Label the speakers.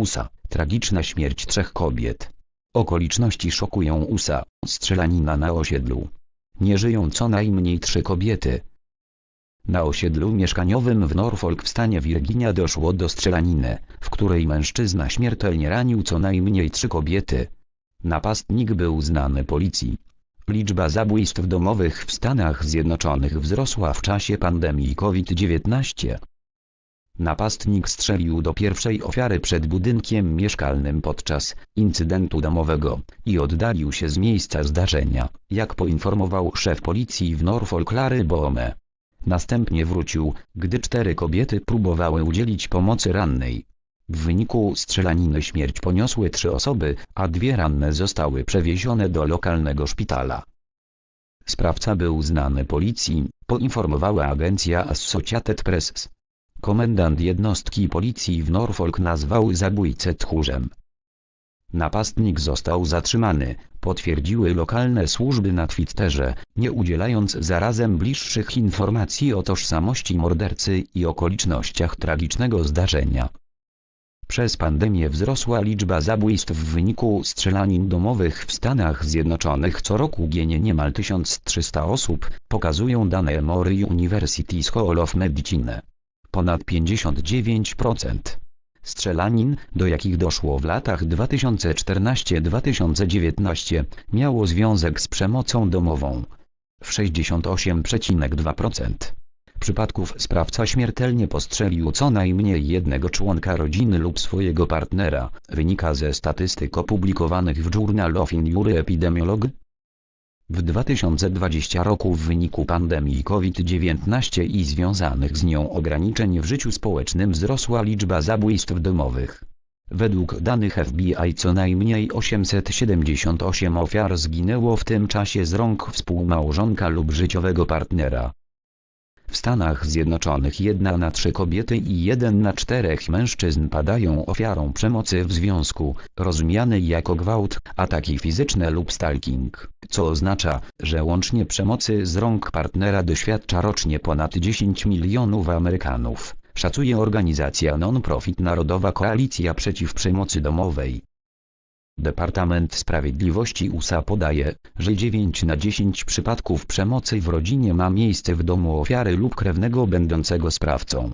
Speaker 1: USA. Tragiczna śmierć trzech kobiet. Okoliczności szokują USA. Strzelanina na osiedlu. Nie żyją co najmniej trzy kobiety. Na osiedlu mieszkaniowym w Norfolk w stanie Virginia doszło do strzelaniny, w której mężczyzna śmiertelnie ranił co najmniej trzy kobiety. Napastnik był znany policji. Liczba zabójstw domowych w Stanach Zjednoczonych wzrosła w czasie pandemii COVID-19. Napastnik strzelił do pierwszej ofiary przed budynkiem mieszkalnym podczas incydentu domowego i oddalił się z miejsca zdarzenia, jak poinformował szef policji w Norfolk Larry Boome. Następnie wrócił, gdy cztery kobiety próbowały udzielić pomocy rannej. W wyniku strzelaniny śmierć poniosły trzy osoby, a dwie ranne zostały przewiezione do lokalnego szpitala. Sprawca był znany policji, poinformowała agencja Associated Press. Komendant jednostki policji w Norfolk nazwał zabójcę tchórzem. Napastnik został zatrzymany, potwierdziły lokalne służby na Twitterze, nie udzielając zarazem bliższych informacji o tożsamości mordercy i okolicznościach tragicznego zdarzenia. Przez pandemię wzrosła liczba zabójstw w wyniku strzelanin domowych w Stanach Zjednoczonych. Co roku ginie niemal 1300 osób, pokazują dane Emory University School of Medicine. Ponad 59% strzelanin, do jakich doszło w latach 2014-2019, miało związek z przemocą domową. W 68,2% przypadków sprawca śmiertelnie postrzelił co najmniej jednego członka rodziny lub swojego partnera, wynika ze statystyk opublikowanych w Journal of Neuroepidemiolog. W 2020 roku w wyniku pandemii COVID-19 i związanych z nią ograniczeń w życiu społecznym wzrosła liczba zabójstw domowych. Według danych FBI co najmniej 878 ofiar zginęło w tym czasie z rąk współmałżonka lub życiowego partnera. W Stanach Zjednoczonych jedna na trzy kobiety i jeden na czterech mężczyzn padają ofiarą przemocy w związku, rozumianej jako gwałt, ataki fizyczne lub stalking, co oznacza, że łącznie przemocy z rąk partnera doświadcza rocznie ponad 10 milionów Amerykanów, szacuje organizacja non-profit Narodowa Koalicja Przeciw Przemocy Domowej. Departament Sprawiedliwości USA podaje, że 9 na 10 przypadków przemocy w rodzinie ma miejsce w domu ofiary lub krewnego będącego sprawcą.